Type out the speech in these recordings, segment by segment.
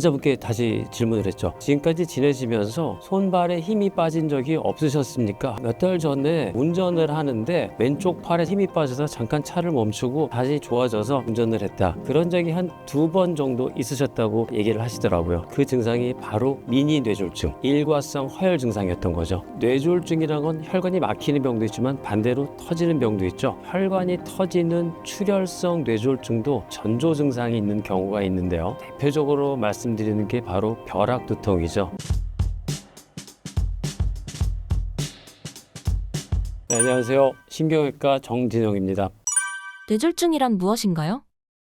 환자분께 다시 질문을 했죠. 지금까지 지내시면서 손발에 힘이 빠진 적이 없으셨습니까? 몇 달 전에 운전을 하는데 왼쪽 팔에 힘이 빠져서 잠깐 차를 멈추고 다시 좋아져서 운전을 했다. 그런 적이 한 두 번 정도 있으셨다고 얘기를 하시더라고요. 그 증상이 바로 미니 뇌졸중, 일과성 허혈 증상이었던 거죠. 뇌졸중이라는 건 혈관이 막히는 병도 있지만 반대로 터지는 병도 있죠. 혈관이 터지는 출혈성 뇌졸중도 전조 증상이 있는 경우가 있는데요. 대표적으로 말씀 드리는 게 바로 벼락 두통이죠. 네, 안녕하세요. 신경외과 정진영입니다. 뇌졸중이란 무엇인가요?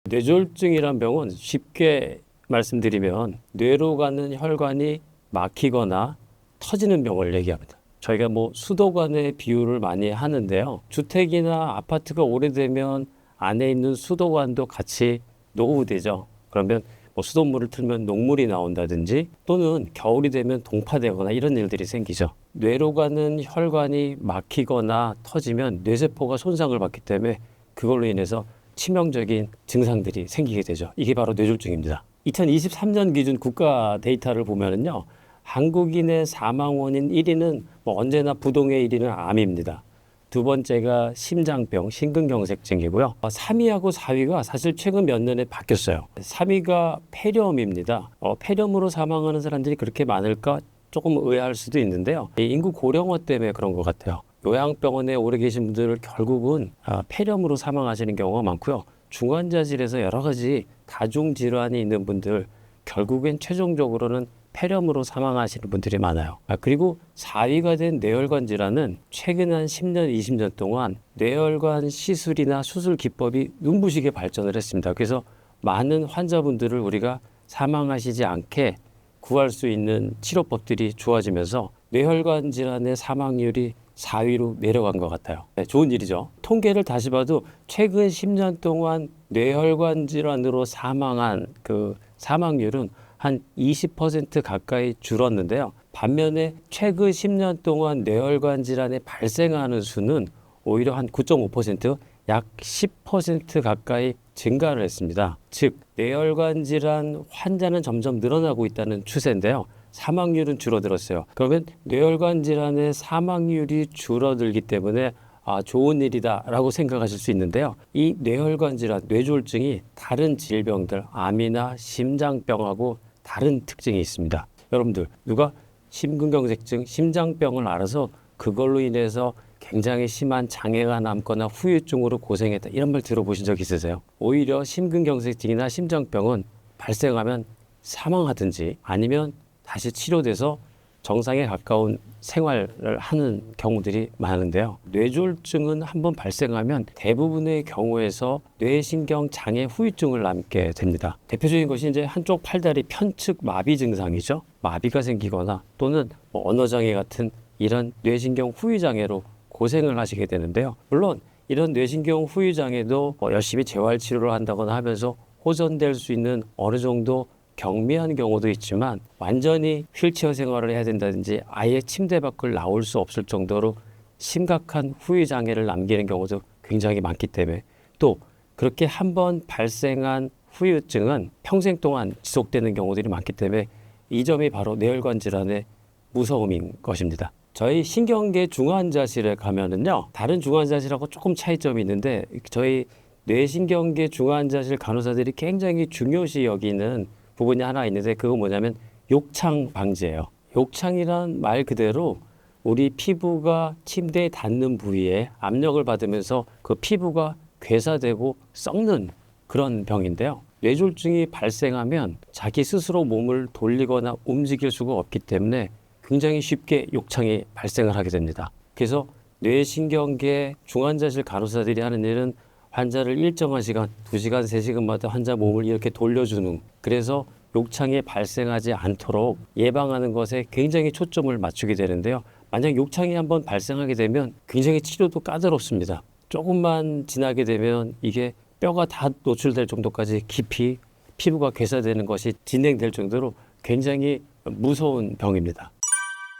뇌졸중이란 병은 쉽게 말씀드리면 뇌로 가는 혈관이 막히거나 터지는 병을 얘기합니다. 저희가 뭐 수도관의 비유를 많이 하는데요. 주택이나 아파트가 오래되면 안에 있는 수도관도 같이 노후되죠. 그러면 뭐 수돗물을 틀면 녹물이 나온다든지 또는 겨울이 되면 동파되거나 이런 일들이 생기죠. 뇌로 가는 혈관이 막히거나 터지면 뇌세포가 손상을 받기 때문에 그걸로 인해서 치명적인 증상들이 생기게 되죠. 이게 바로 뇌졸중입니다. 2023년 기준 국가 데이터를 보면은요. 한국인의 사망 원인 1위는 뭐 언제나 부동의 1위는 암입니다. 두 번째가 심장병, 심근경색증이고요. 3위하고 4위가 사실 최근 몇 년에 바뀌었어요. 3위가 폐렴입니다. 어, 폐렴으로 사망하는 사람들이 그렇게 많을까 조금 의아할 수도 있는데요. 이 인구 고령화 때문에 그런 것 같아요. 요양병원에 오래 계신 분들 결국은 아, 폐렴으로 사망하시는 경우가 많고요. 중환자실에서 여러 가지 가중 질환이 있는 분들 결국엔 최종적으로는 폐렴으로 사망하시는 분들이 많아요. 아, 그리고 4위가 된 뇌혈관 질환은 최근 한 10년, 20년 동안 뇌혈관 시술이나 수술 기법이 눈부시게 발전을 했습니다. 그래서 많은 환자분들을 우리가 사망하시지 않게 구할 수 있는 치료법들이 좋아지면서 뇌혈관 질환의 사망률이 4위로 내려간 것 같아요. 네, 좋은 일이죠. 통계를 다시 봐도 최근 10년 동안 뇌혈관 질환으로 사망한 그 사망률은 한 20% 가까이 줄었는데요. 반면에 최근 10년 동안 뇌혈관 질환에 발생하는 수는 오히려 한 9.5%, 약 10% 가까이 증가를 했습니다. 즉, 뇌혈관 질환 환자는 점점 늘어나고 있다는 추세인데요. 사망률은 줄어들었어요. 그러면 뇌혈관 질환의 사망률이 줄어들기 때문에 아, 좋은 일이다라고 생각하실 수 있는데요. 이 뇌혈관 질환, 뇌졸중이 다른 질병들, 암이나 심장병하고 다른 특징이 있습니다. 여러분들, 누가 심근경색증, 심장병을 알아서 그걸로 인해서 굉장히 심한 장애가 남거나 후유증으로 고생했다. 이런 말 들어보신 적 있으세요? 오히려 심근경색증이나 심장병은 발생하면 사망하든지 아니면 다시 치료돼서 정상에 가까운 생활을 하는 경우들이 많은데요. 뇌졸중은 한번 발생하면 대부분의 경우에서 뇌신경 장애 후유증을 남게 됩니다. 대표적인 것이 이제 한쪽 팔다리 편측 마비 증상이죠. 마비가 생기거나 또는 뭐 언어 장애 같은 이런 뇌신경 후유 장애로 고생을 하시게 되는데요. 물론 이런 뇌신경 후유 장애도 뭐 열심히 재활 치료를 한다거나 하면서 호전될 수 있는 어느 정도 경미한 경우도 있지만 완전히 휠체어 생활을 해야 된다든지 아예 침대 밖을 나올 수 없을 정도로 심각한 후유 장애를 남기는 경우도 굉장히 많기 때문에 또 그렇게 한 번 발생한 후유증은 평생 동안 지속되는 경우들이 많기 때문에 이 점이 바로 뇌혈관 질환의 무서움인 것입니다. 저희 신경계 중환자실에 가면은요 다른 중환자실하고 조금 차이점이 있는데 저희 뇌신경계 중환자실 간호사들이 굉장히 중요시 여기는 부분이 하나 있는데 그거 뭐냐면 욕창 방지예요. 욕창이란 말 그대로 우리 피부가 침대에 닿는 부위에 압력을 받으면서 그 피부가 괴사되고 썩는 그런 병인데요. 뇌졸중이 발생하면 자기 스스로 몸을 돌리거나 움직일 수가 없기 때문에 굉장히 쉽게 욕창이 발생을 하게 됩니다. 그래서 뇌신경계 중환자실 간호사들이 하는 일은 환자를 일정한 시간, 두시간세시간마다 환자 몸을 이렇게 돌려주는 그래서 욕창이 발생하지 않도록 예방하는 것에 굉장히 초점을 맞추게 되는데요. 만약 욕창이 한번 발생하게 되면 굉장히 치료도 까다롭습니다. 조금만 지나게 되면 이게 뼈가 다 노출될 정도까지 깊이 피부가 괴사되는 것이 진행될 정도로 굉장히 무서운 병입니다.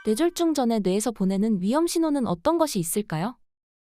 뇌졸중 전에 뇌에서 보내는 위험 신호는 어떤 것이 있을까요?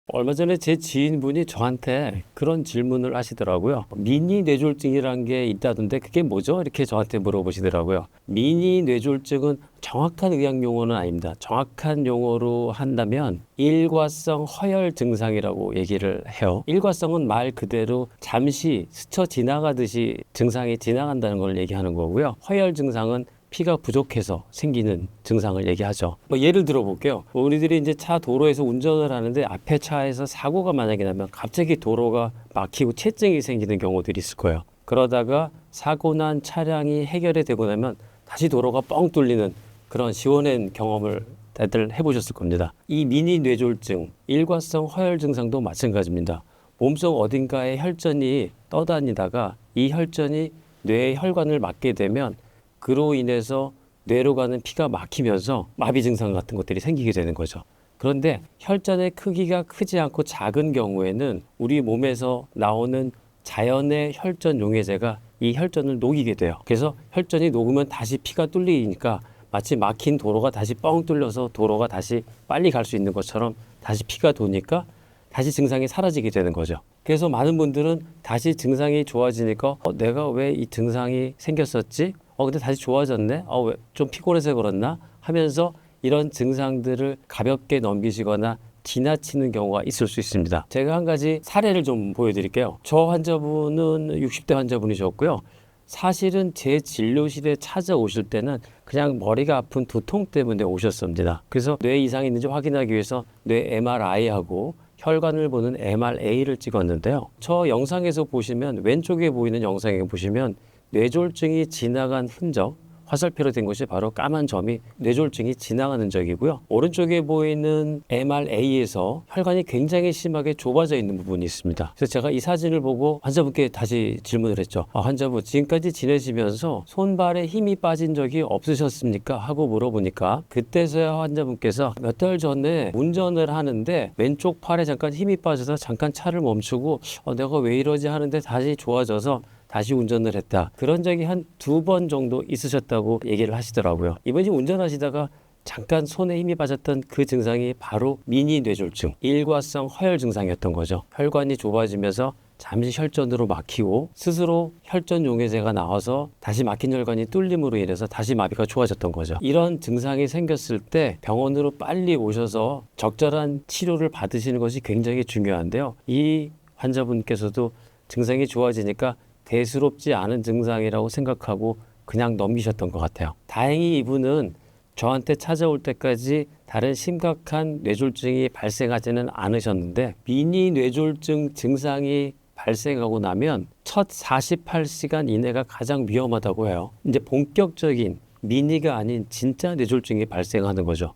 얼마 전에 제 지인분이 저한테 그런 질문을 하시더라고요. 미니 뇌졸중이란 게 있다던데 그게 뭐죠? 이렇게 저한테 물어보시더라고요. 미니 뇌졸중은 정확한 의학 용어는 아닙니다. 정확한 용어로 한다면 일과성 허혈 증상이라고 얘기를 해요. 일과성은 말 그대로 잠시 스쳐 지나가듯이 증상이 지나간다는 걸 얘기하는 거고요. 허혈 증상은 피가 부족해서 생기는 증상을 얘기하죠. 뭐 예를 들어 볼게요. 뭐 우리들이 이제 차 도로에서 운전을 하는데 앞에 차에서 사고가 만약에 나면 갑자기 도로가 막히고 체증이 생기는 경우들이 있을 거예요. 그러다가 사고 난 차량이 해결이 되고 나면 다시 도로가 뻥 뚫리는 그런 시원한 경험을 다들 해보셨을 겁니다. 이 미니 뇌졸중, 일과성 허혈 증상도 마찬가지입니다. 몸속 어딘가에 혈전이 떠다니다가 이 혈전이 뇌의 혈관을 막게 되면 그로 인해서 뇌로 가는 피가 막히면서 마비 증상 같은 것들이 생기게 되는 거죠. 그런데 혈전의 크기가 크지 않고 작은 경우에는 우리 몸에서 나오는 자연의 혈전 용해제가 이 혈전을 녹이게 돼요. 그래서 혈전이 녹으면 다시 피가 뚫리니까 마치 막힌 도로가 다시 뻥 뚫려서 도로가 다시 빨리 갈 수 있는 것처럼 다시 피가 도니까 다시 증상이 사라지게 되는 거죠. 그래서 많은 분들은 다시 증상이 좋아지니까 어, 내가 왜 이 증상이 생겼었지? 어 근데 다시 좋아졌네. 어왜좀 피곤해서 그렇나? 하면서 이런 증상들을 가볍게 넘기시거나 지나치는 경우가 있을 수 있습니다. 제가 한 가지 사례를 좀 보여드릴게요. 저 환자분은 60대 환자분이셨고요. 사실은 제 진료실에 찾아오실 때는 그냥 머리가 아픈 두통 때문에 오셨습니다. 그래서 뇌 이상이 있는지 확인하기 위해서 뇌 MRI하고 혈관을 보는 MRA를 찍었는데요. 저 영상에서 보시면 왼쪽에 보이는 영상에 보시면 뇌졸중이 지나간 흔적 화살표로 된 것이 바로 까만 점이 뇌졸중이 지나가는 흔적이고요. 오른쪽에 보이는 MRA에서 혈관이 굉장히 심하게 좁아져 있는 부분이 있습니다. 그래서 제가 이 사진을 보고 환자분께 다시 질문을 했죠. 아, 환자분 지금까지 지내시면서 손발에 힘이 빠진 적이 없으셨습니까? 하고 물어보니까 그때서야 환자분께서 몇 달 전에 운전을 하는데 왼쪽 팔에 잠깐 힘이 빠져서 잠깐 차를 멈추고 어, 내가 왜 이러지 하는데 다시 좋아져서 다시 운전을 했다. 그런 적이 한 두 번 정도 있으셨다고 얘기를 하시더라고요. 이번이 운전하시다가 잠깐 손에 힘이 빠졌던 그 증상이 바로 미니 뇌졸중, 일과성 허혈 증상이었던 거죠. 혈관이 좁아지면서 잠시 혈전으로 막히고 스스로 혈전 용해제가 나와서 다시 막힌 혈관이 뚫림으로 인해서 다시 마비가 좋아졌던 거죠. 이런 증상이 생겼을 때 병원으로 빨리 오셔서 적절한 치료를 받으시는 것이 굉장히 중요한데요. 이 환자분께서도 증상이 좋아지니까 대수롭지 않은 증상이라고 생각하고 그냥 넘기셨던 것 같아요. 다행히 이분은 저한테 찾아올 때까지 다른 심각한 뇌졸중이 발생하지는 않으셨는데 미니 뇌졸중 증상이 발생하고 나면 첫 48시간 이내가 가장 위험하다고 해요. 이제 본격적인 미니가 아닌 진짜 뇌졸중이 발생하는 거죠.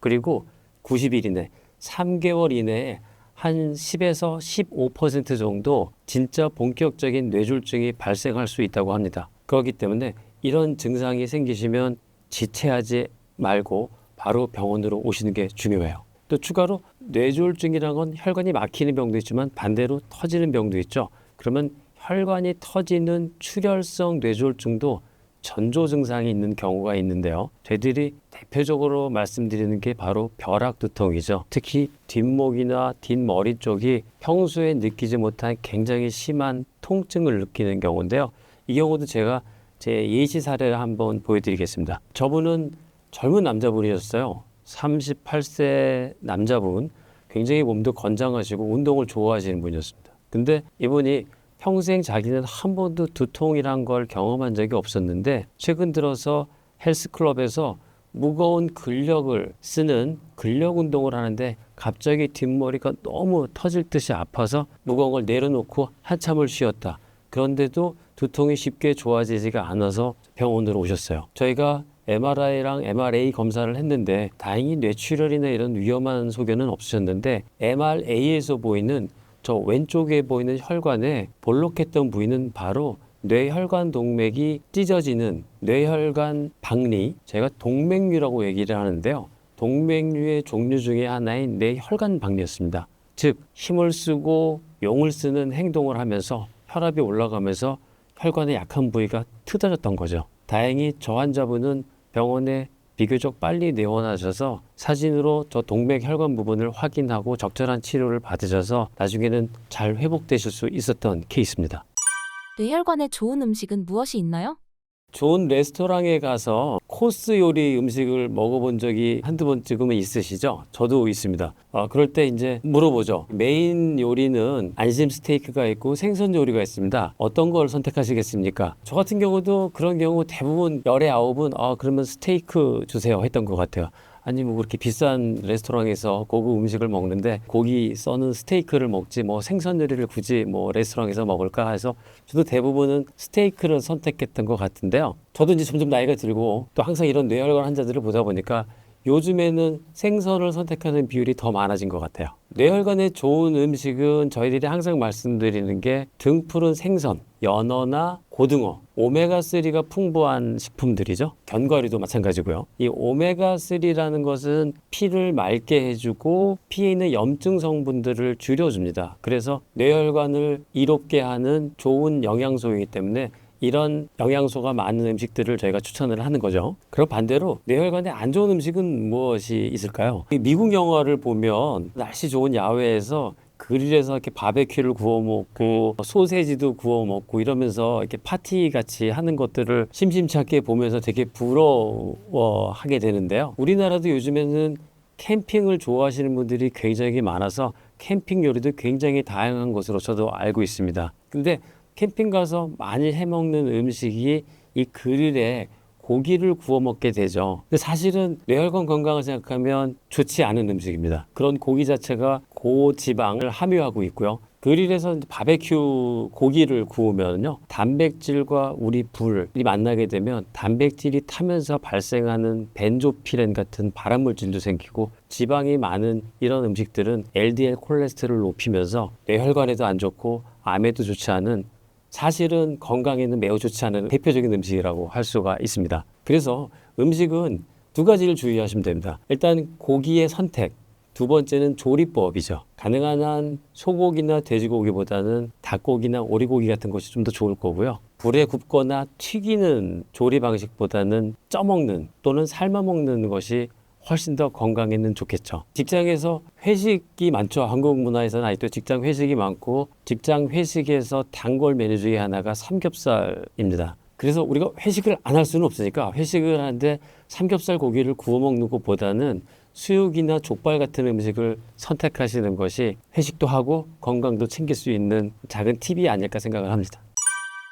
그리고 90일 이내, 3개월 이내에 한 10에서 15% 정도 진짜 본격적인 뇌졸중이 발생할 수 있다고 합니다. 그렇기 때문에 이런 증상이 생기시면 지체하지 말고 바로 병원으로 오시는 게 중요해요. 또 추가로 뇌졸중이라는 건 혈관이 막히는 병도 있지만 반대로 터지는 병도 있죠. 그러면 혈관이 터지는 출혈성 뇌졸중도 전조 증상이 있는 경우가 있는데요. 저희들이 대표적으로 말씀드리는 게 바로 벼락 두통이죠. 특히 뒷목이나 뒷머리 쪽이 평소에 느끼지 못한 굉장히 심한 통증을 느끼는 경우인데요. 이 경우도 제가 제 예시 사례를 한번 보여드리겠습니다. 저분은 젊은 남자분이셨어요. 38세 남자분. 굉장히 몸도 건장하시고 운동을 좋아하시는 분이었습니다. 근데 이분이 평생 자기는 한 번도 두통이란 걸 경험한 적이 없었는데 최근 들어서 헬스클럽에서 무거운 근력을 쓰는 근력 운동을 하는데 갑자기 뒷머리가 너무 터질 듯이 아파서 무거운 걸 내려놓고 한참을 쉬었다. 그런데도 두통이 쉽게 좋아지지가 않아서 병원으로 오셨어요. 저희가 MRI랑 MRA 검사를 했는데 다행히 뇌출혈이나 이런 위험한 소견은 없으셨는데 MRA에서 보이는 저 왼쪽에 보이는 혈관에 볼록했던 부위는 바로 뇌혈관 동맥이 찢어지는 뇌혈관 박리, 제가 동맥류라고 얘기를 하는데요. 동맥류의 종류 중에 하나인 뇌혈관 박리였습니다. 즉 힘을 쓰고 용을 쓰는 행동을 하면서 혈압이 올라가면서 혈관의 약한 부위가 트어졌던 거죠. 다행히 저 환자분은 병원에 비교적 빨리 내원하셔서 사진으로 저 동맥 혈관 부분을 확인하고 적절한 치료를 받으셔서 나중에는 잘 회복되실 수 있었던 케이스입니다. 뇌혈관에 좋은 음식은 무엇이 있나요? 좋은 레스토랑에 가서 코스 요리 음식을 먹어본 적이 한두 번쯤은 있으시죠? 저도 있습니다. 아, 그럴 때 이제 물어보죠. 메인 요리는 안심 스테이크가 있고 생선 요리가 있습니다. 어떤 걸 선택하시겠습니까? 저 같은 경우도 그런 경우 대부분 열의 아홉은 아, 그러면 스테이크 주세요 했던 것 같아요. 아니 뭐 그렇게 비싼 레스토랑에서 고급 음식을 먹는데 고기 써는 스테이크를 먹지 뭐 생선 요리를 굳이 뭐 레스토랑에서 먹을까 해서 저도 대부분은 스테이크를 선택했던 것 같은데요. 저도 이제 점점 나이가 들고 또 항상 이런 뇌혈관 환자들을 보다 보니까 요즘에는 생선을 선택하는 비율이 더 많아진 것 같아요. 뇌혈관에 좋은 음식은 저희들이 항상 말씀드리는 게 등푸른 생선, 연어나 고등어, 오메가3가 풍부한 식품들이죠. 견과류도 마찬가지고요. 이 오메가3라는 것은 피를 맑게 해주고 피에 있는 염증 성분들을 줄여줍니다. 그래서 뇌혈관을 이롭게 하는 좋은 영양소이기 때문에 이런 영양소가 많은 음식들을 저희가 추천을 하는 거죠. 그럼 반대로 뇌혈관에 안 좋은 음식은 무엇이 있을까요? 이 미국 영화를 보면 날씨 좋은 야외에서 그릴에서 이렇게 바베큐를 구워 먹고 소세지도 구워 먹고 이러면서 이렇게 파티 같이 하는 것들을 심심치 않게 보면서 되게 부러워하게 되는데요. 우리나라도 요즘에는 캠핑을 좋아하시는 분들이 굉장히 많아서 캠핑 요리도 굉장히 다양한 것으로 저도 알고 있습니다. 근데 캠핑 가서 많이 해 먹는 음식이 이 그릴에 고기를 구워 먹게 되죠. 근데 사실은 뇌혈관 건강을 생각하면 좋지 않은 음식입니다. 그런 고기 자체가 고지방을 함유하고 있고요. 그릴에서 바베큐 고기를 구우면요 단백질과 우리 불이 만나게 되면 단백질이 타면서 발생하는 벤조피렌 같은 발암 물질도 생기고 지방이 많은 이런 음식들은 LDL 콜레스테롤을 높이면서 뇌혈관에도 안 좋고 암에도 좋지 않은 사실은 건강에는 매우 좋지 않은 대표적인 음식이라고 할 수가 있습니다. 그래서 음식은 두 가지를 주의하시면 됩니다. 일단 고기의 선택, 두 번째는 조리법이죠. 가능한 한 소고기나 돼지고기보다는 닭고기나 오리고기 같은 것이 좀 더 좋을 거고요. 불에 굽거나 튀기는 조리 방식보다는 쪄먹는 또는 삶아 먹는 것이 훨씬 더 건강에는 좋겠죠. 직장에서 회식이 많죠. 한국 문화에서는 아직도 직장 회식이 많고 직장 회식에서 단골 메뉴 중에 하나가 삼겹살입니다. 그래서 우리가 회식을 안 할 수는 없으니까 회식을 하는데 삼겹살 고기를 구워 먹는 것보다는 수육이나 족발 같은 음식을 선택하시는 것이 회식도 하고 건강도 챙길 수 있는 작은 팁이 아닐까 생각을 합니다.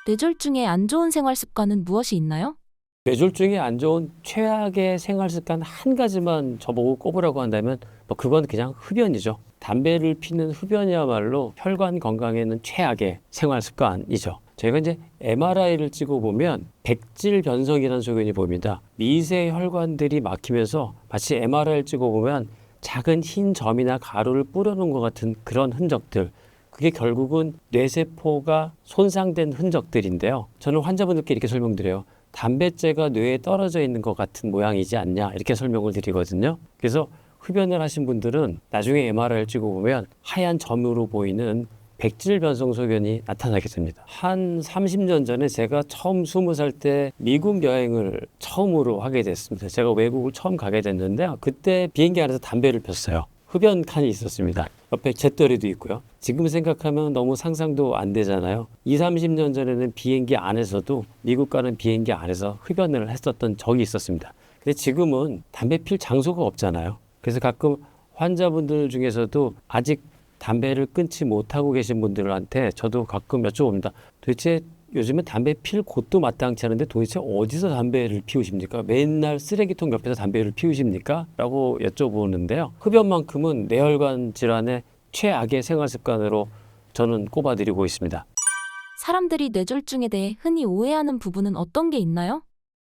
뇌졸중에 안 좋은 생활 습관은 무엇이 있나요? 뇌졸중에 안 좋은 최악의 생활 습관 한 가지만 저보고 꼽으라고 한다면 뭐 그건 그냥 흡연이죠. 담배를 피는 흡연이야말로 혈관 건강에는 최악의 생활 습관이죠. 저희가 이제 MRI를 찍어 보면 백질 변성이라는 소견이 보입니다. 미세 혈관들이 막히면서 마치 MRI를 찍어 보면 작은 흰 점이나 가루를 뿌려놓은 것 같은 그런 흔적들. 그게 결국은 뇌세포가 손상된 흔적들인데요. 저는 환자분들께 이렇게 설명드려요. 담배째가 뇌에 떨어져 있는 것 같은 모양이지 않냐 이렇게 설명을 드리거든요. 그래서 흡연을 하신 분들은 나중에 MRI를 찍어보면 하얀 점으로 보이는 백질 변성 소견이 나타나게 됩니다. 한 30년 전에 제가 처음 20살 때 미국 여행을 처음으로 하게 됐습니다. 제가 외국을 처음 가게 됐는데요. 그때 비행기 안에서 담배를 폈어요. 흡연 칸이 있었습니다. 옆에 잿더리도 있고요. 지금 생각하면 너무 상상도 안 되잖아요. 2, 30년 전에는 비행기 안에서도 미국 가는 비행기 안에서 흡연을 했었던 적이 있었습니다. 근데 지금은 담배 필 장소가 없잖아요. 그래서 가끔 환자분들 중에서도 아직 담배를 끊지 못하고 계신 분들한테 저도 가끔 여쭤봅니다. 도대체 요즘에 담배 필 곳도 마땅치 않은데 도대체 어디서 담배를 피우십니까? 맨날 쓰레기통 옆에서 담배를 피우십니까? 라고 여쭤보는데요. 흡연만큼은 뇌혈관 질환의 최악의 생활 습관으로 저는 꼽아드리고 있습니다. 사람들이 뇌졸중에 대해 흔히 오해하는 부분은 어떤 게 있나요?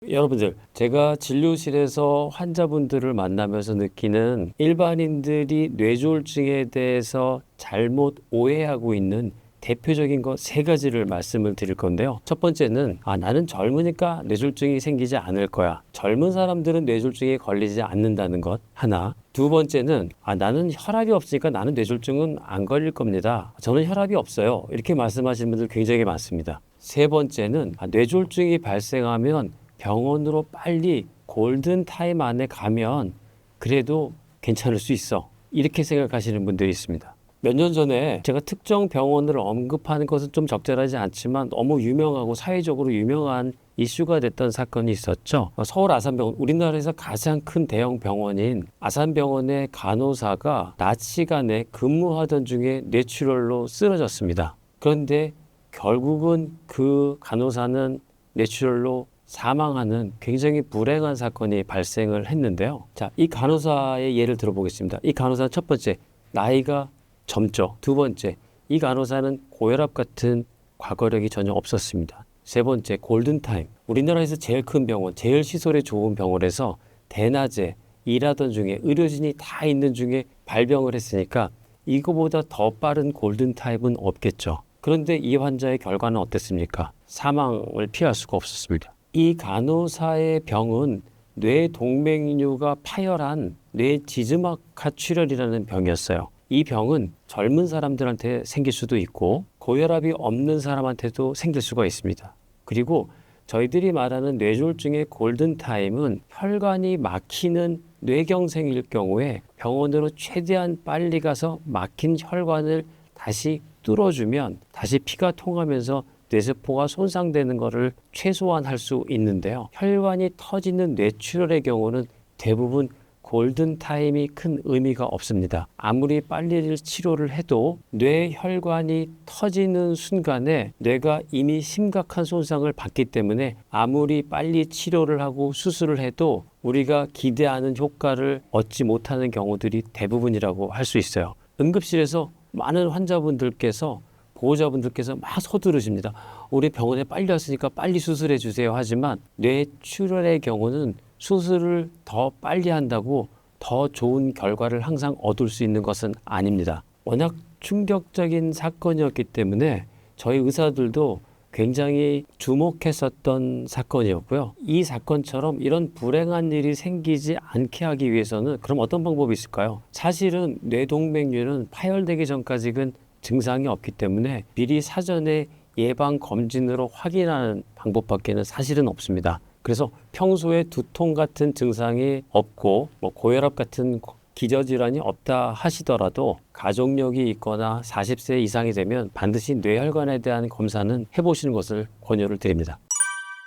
여러분들, 제가 진료실에서 환자분들을 만나면서 느끼는 일반인들이 뇌졸중에 대해서 잘못 오해하고 있는 대표적인 것 세 가지를 말씀을 드릴 건데요. 첫 번째는 아 나는 젊으니까 뇌졸중이 생기지 않을 거야. 젊은 사람들은 뇌졸중에 걸리지 않는다는 것 하나. 두 번째는 아 나는 혈압이 없으니까 나는 뇌졸중은 안 걸릴 겁니다. 저는 혈압이 없어요. 이렇게 말씀하시는 분들 굉장히 많습니다. 세 번째는 아, 뇌졸중이 발생하면 병원으로 빨리 골든 타임 안에 가면 그래도 괜찮을 수 있어. 이렇게 생각하시는 분들이 있습니다. 몇 년 전에 제가 특정 병원을 언급하는 것은 좀 적절하지 않지만 너무 유명하고 사회적으로 유명한 이슈가 됐던 사건이 있었죠. 서울 아산병원, 우리나라에서 가장 큰 대형 병원인 아산병원의 간호사가 낮 시간에 근무하던 중에 뇌출혈로 쓰러졌습니다. 그런데 결국은 그 간호사는 뇌출혈로 사망하는 굉장히 불행한 사건이 발생을 했는데요. 자, 이 간호사의 예를 들어보겠습니다. 이 간호사는 첫 번째, 나이가 젊죠. 두 번째, 이 간호사는 고혈압 같은 과거력이 전혀 없었습니다. 세 번째, 골든타임. 우리나라에서 제일 큰 병원, 제일 시설이 좋은 병원에서 대낮에 일하던 중에 의료진이 다 있는 중에 발병을 했으니까 이거보다 더 빠른 골든타임은 없겠죠. 그런데 이 환자의 결과는 어땠습니까? 사망을 피할 수가 없었습니다. 이 간호사의 병은 뇌 동맥류가 파열한 뇌 지즈막하 출혈이라는 병이었어요. 이 병은 젊은 사람들한테 생길 수도 있고 고혈압이 없는 사람한테도 생길 수가 있습니다. 그리고 저희들이 말하는 뇌졸중의 골든타임은 혈관이 막히는 뇌경색일 경우에 병원으로 최대한 빨리 가서 막힌 혈관을 다시 뚫어주면 다시 피가 통하면서 뇌세포가 손상되는 것을 최소화할 수 있는데요. 혈관이 터지는 뇌출혈의 경우는 대부분 골든 타임이 큰 의미가 없습니다. 아무리 빨리 치료를 해도 뇌혈관이 터지는 순간에 뇌가 이미 심각한 손상을 받기 때문에 아무리 빨리 치료를 하고 수술을 해도 우리가 기대하는 효과를 얻지 못하는 경우들이 대부분이라고 할 수 있어요. 응급실에서 많은 환자분들께서 보호자분들께서 막 서두르십니다. 우리 병원에 빨리 왔으니까 빨리 수술해 주세요 하지만 뇌출혈의 경우는 수술을 더 빨리 한다고 더 좋은 결과를 항상 얻을 수 있는 것은 아닙니다. 워낙 충격적인 사건이었기 때문에 저희 의사들도 굉장히 주목했었던 사건이었고요. 이 사건처럼 이런 불행한 일이 생기지 않게 하기 위해서는 그럼 어떤 방법이 있을까요? 사실은 뇌동맥류는 파열되기 전까지는 증상이 없기 때문에 미리 사전에 예방 검진으로 확인하는 방법밖에는 사실은 없습니다. 그래서 평소에 두통 같은 증상이 없고 뭐 고혈압 같은 기저질환이 없다 하시더라도 가족력이 있거나 40세 이상이 되면 반드시 뇌혈관에 대한 검사는 해보시는 것을 권유를 드립니다.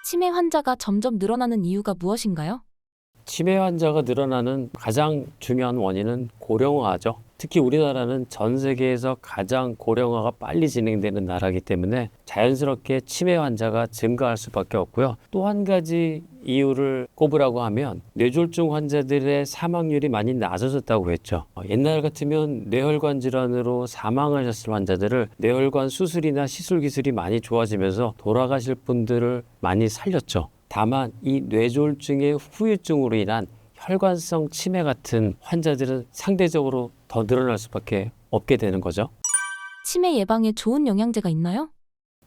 치매 환자가 점점 늘어나는 이유가 무엇인가요? 치매 환자가 늘어나는 가장 중요한 원인은 고령화죠. 특히 우리나라는 전 세계에서 가장 고령화가 빨리 진행되는 나라이기 때문에 자연스럽게 치매 환자가 증가할 수밖에 없고요. 또 한 가지 이유를 꼽으라고 하면 뇌졸중 환자들의 사망률이 많이 낮아졌다고 했죠. 어, 옛날 같으면 뇌혈관 질환으로 사망하셨을 환자들을 뇌혈관 수술이나 시술 기술이 많이 좋아지면서 돌아가실 분들을 많이 살렸죠. 다만 이 뇌졸중의 후유증으로 인한 혈관성 치매 같은 환자들은 상대적으로 더 늘어날 수밖에 없게 되는 거죠. 치매 예방에 좋은 영양제가 있나요?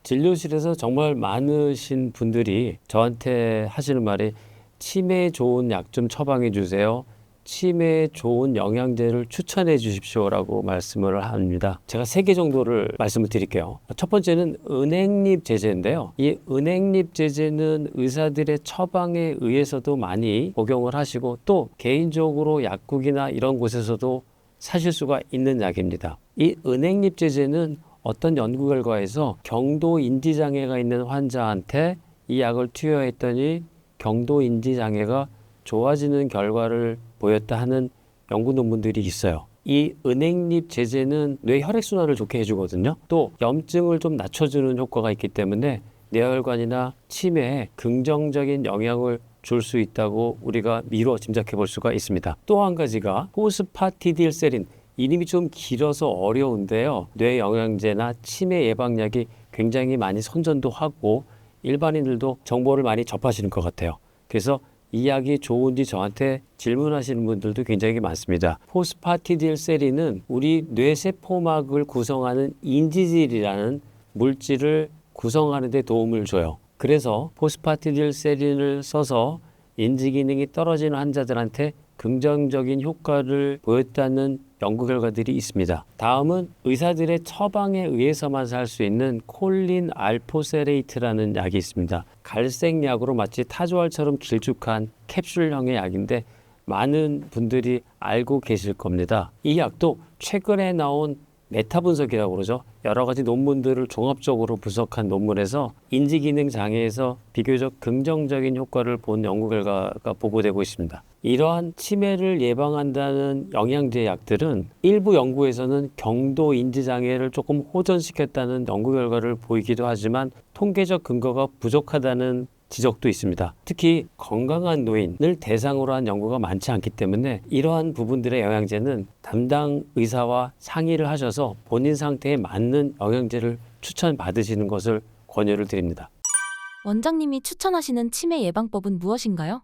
진료실에서 정말 많으신 분들이 저한테 하시는 말이 치매에 좋은 약 좀 처방해 주세요. 치매에 좋은 영양제를 추천해 주십시오라고 말씀을 합니다. 제가 세 개 정도를 말씀을 드릴게요. 첫 번째는 은행잎 제제인데요. 이 은행잎 제제는 의사들의 처방에 의해서도 많이 복용을 하시고 또 개인적으로 약국이나 이런 곳에서도 사실 수가 있는 약입니다. 이 은행잎 제제는 어떤 연구 결과에서 경도 인지 장애가 있는 환자한테 이 약을 투여했더니 경도 인지 장애가 좋아지는 결과를 보였다 하는 연구 논문들이 있어요. 이 은행잎 제제는 뇌 혈액순환을 좋게 해주거든요. 또 염증을 좀 낮춰주는 효과가 있기 때문에 뇌혈관이나 치매에 긍정적인 영향을 줄 수 있다고 우리가 미뤄 짐작해 볼 수가 있습니다. 또 한 가지가 호스파티딜세린 이름이 좀 길어서 어려운데요. 뇌 영양제나 치매 예방약이 굉장히 많이 선전도 하고 일반인들도 정보를 많이 접하시는 것 같아요. 그래서 이 약이 좋은지 저한테 질문하시는 분들도 굉장히 많습니다. 포스파티딜세린은 우리 뇌세포막을 구성하는 인지질이라는 물질을 구성하는 데 도움을 줘요. 그래서 포스파티딜세린을 써서 인지 기능이 떨어지는 환자들한테 긍정적인 효과를 보였다는 연구 결과들이 있습니다. 다음은 의사들의 처방에 의해서만 살 수 있는 콜린 알포세레이트라는 약이 있습니다. 갈색 약으로 마치 타조알처럼 길쭉한 캡슐형의 약인데 많은 분들이 알고 계실 겁니다. 이 약도 최근에 나온 메타 분석이라고 그러죠. 여러 가지 논문들을 종합적으로 분석한 논문에서 인지 기능 장애에서 비교적 긍정적인 효과를 본 연구 결과가 보고되고 있습니다. 이러한 치매를 예방한다는 영양제 약들은 일부 연구에서는 경도 인지 장애를 조금 호전시켰다는 연구 결과를 보이기도 하지만 통계적 근거가 부족하다는 지적도 있습니다. 특히 건강한 노인을 대상으로 한 연구가 많지 않기 때문에 이러한 부분들의 영양제는 담당 의사와 상의를 하셔서 본인 상태에 맞는 영양제를 추천받으시는 것을 권유를 드립니다. 원장님이 추천하시는 치매 예방법은 무엇인가요?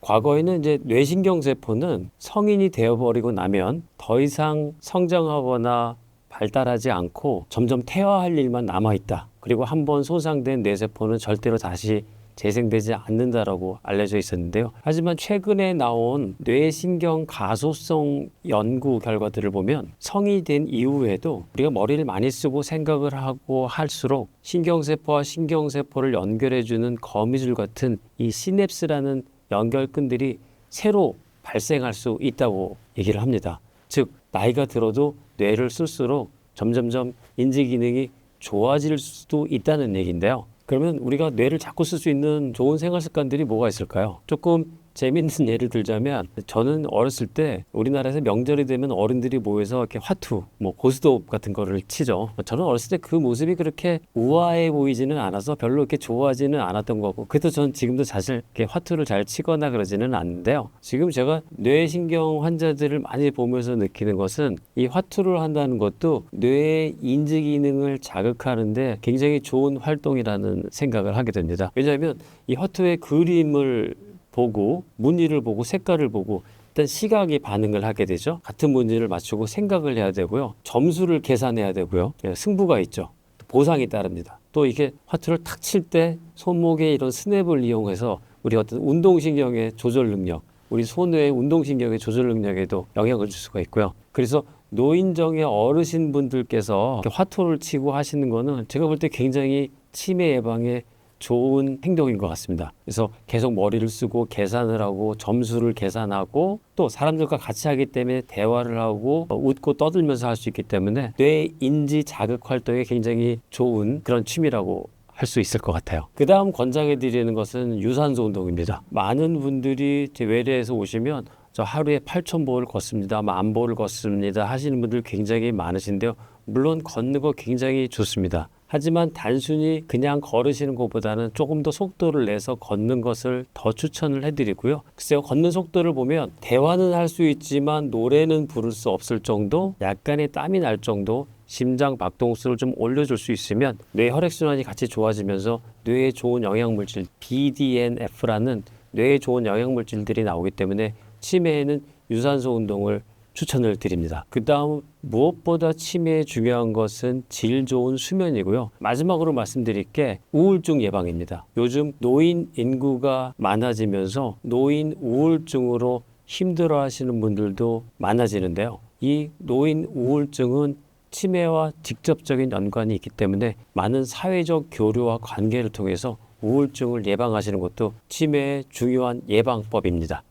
과거에는 이제 뇌신경세포는 성인이 되어버리고 나면 더 이상 성장하거나 발달하지 않고 점점 퇴화할 일만 남아있다. 그리고 한 번 손상된 뇌세포는 절대로 다시 재생되지 않는다라고 알려져 있었는데요. 하지만 최근에 나온 뇌신경 가소성 연구 결과들을 보면 성이 된 이후에도 우리가 머리를 많이 쓰고 생각을 하고 할수록 신경세포와 신경세포를 연결해주는 거미줄 같은 이 시냅스라는 연결끈들이 새로 발생할 수 있다고 얘기를 합니다. 즉 나이가 들어도 뇌를 쓸수록 점점점 인지 기능이 좋아질 수도 있다는 얘기인데요. 그러면 우리가 뇌를 자꾸 쓸 수 있는 좋은 생활 습관들이 뭐가 있을까요? 조금 재밌는 예를 들자면 저는 어렸을 때 우리나라에서 명절이 되면 어른들이 모여서 이렇게 화투, 뭐 고스톱 같은 거를 치죠. 저는 어렸을 때 그 모습이 그렇게 우아해 보이지는 않아서 별로 이렇게 좋아하지는 않았던 거고 그래도 저는 지금도 사실 이렇게 화투를 잘 치거나 그러지는 않는데요. 지금 제가 뇌신경 환자들을 많이 보면서 느끼는 것은 이 화투를 한다는 것도 뇌의 인지 기능을 자극하는데 굉장히 좋은 활동이라는 생각을 하게 됩니다. 왜냐하면 이 화투의 그림을 보고 무늬를 보고 색깔을 보고 일단 시각이 반응을 하게 되죠. 같은 무늬를 맞추고 생각을 해야 되고요. 점수를 계산해야 되고요. 예, 승부가 있죠. 보상이 따릅니다. 또 이게 화투를 탁 칠 때 손목에 이런 스냅을 이용해서 우리 어떤 운동신경의 조절 능력, 우리 손의 운동신경의 조절 능력에도 영향을 줄 수가 있고요. 그래서 노인정의 어르신 분들께서 화투를 치고 하시는 거는 제가 볼 때 굉장히 치매 예방에 좋은 행동인 것 같습니다. 그래서 계속 머리를 쓰고 계산을 하고 점수를 계산하고 또 사람들과 같이 하기 때문에 대화를 하고 어, 웃고 떠들면서 할 수 있기 때문에 뇌 인지 자극 활동에 굉장히 좋은 그런 취미라고 할수 있을 것 같아요. 그 다음 권장해 드리는 것은 유산소 운동입니다. 많은 분들이 제 외래에서 오시면 저 하루에 8,000보를 걷습니다. 만보를 걷습니다. 하시는 분들 굉장히 많으신데요. 물론 걷는 거 굉장히 좋습니다. 하지만 단순히 그냥 걸으시는 것보다는 조금 더 속도를 내서 걷는 것을 더 추천을 해드리고요. 글쎄요, 걷는 속도를 보면 대화는 할 수 있지만 노래는 부를 수 없을 정도, 약간의 땀이 날 정도, 심장 박동수를 좀 올려줄 수 있으면 뇌 혈액순환이 같이 좋아지면서 뇌에 좋은 영양물질 BDNF라는 뇌에 좋은 영양물질들이 나오기 때문에 치매에는 유산소 운동을 추천을 드립니다. 그 다음 무엇보다 치매에 중요한 것은 질 좋은 수면이고요. 마지막으로 말씀드릴 게 우울증 예방입니다. 요즘 노인 인구가 많아지면서 노인 우울증으로 힘들어 하시는 분들도 많아지는데요. 이 노인 우울증은 치매와 직접적인 연관이 있기 때문에 많은 사회적 교류와 관계를 통해서 우울증을 예방하시는 것도 치매의 중요한 예방법입니다.